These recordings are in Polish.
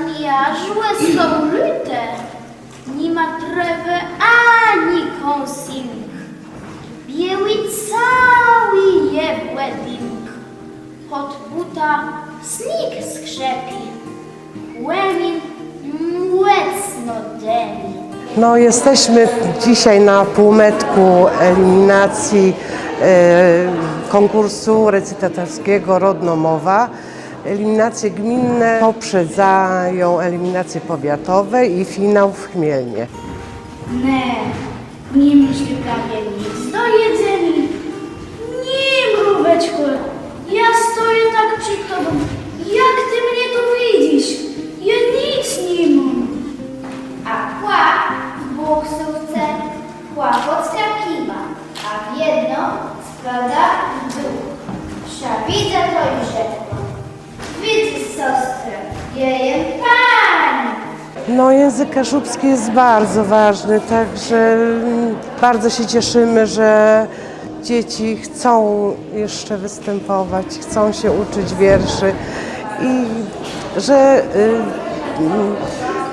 Jażłe są lyte, nie ma trewy ani kąsing. Bieły cały je błęding. Pod buta snik skrzepi, łemin młecno demi. No, jesteśmy dzisiaj na półmetku eliminacji e, konkursu recytatorskiego Rodnomowa. Eliminacje gminne poprzedzają eliminacje powiatowe i finał w Chmielnie. Ne, nie myśli prawie nic do jedzenia. Nie, mróweczko, ja stoję tak przed tobą. Jak ty mnie tu widzisz? Ja nic nie mam. A kła w buksówce kłapot skakiwa, a w jedno spada w dół. Szabica to już. Pani. No, język kaszubski jest bardzo ważny, także mm, bardzo się cieszymy, że dzieci chcą jeszcze występować, chcą się uczyć wierszy i że y, mm,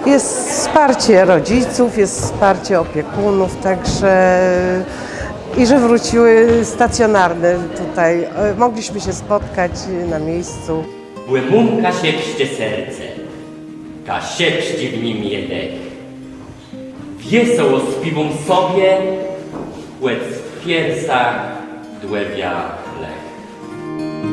jest wsparcie rodziców, jest wsparcie opiekunów, także i że wróciły stacjonarne tutaj. Mogliśmy się spotkać na miejscu. Błemunka siepście serce, ta siepści w nim jedek. Wiesoło spiwą sobie, płec w piersach dłewia lech.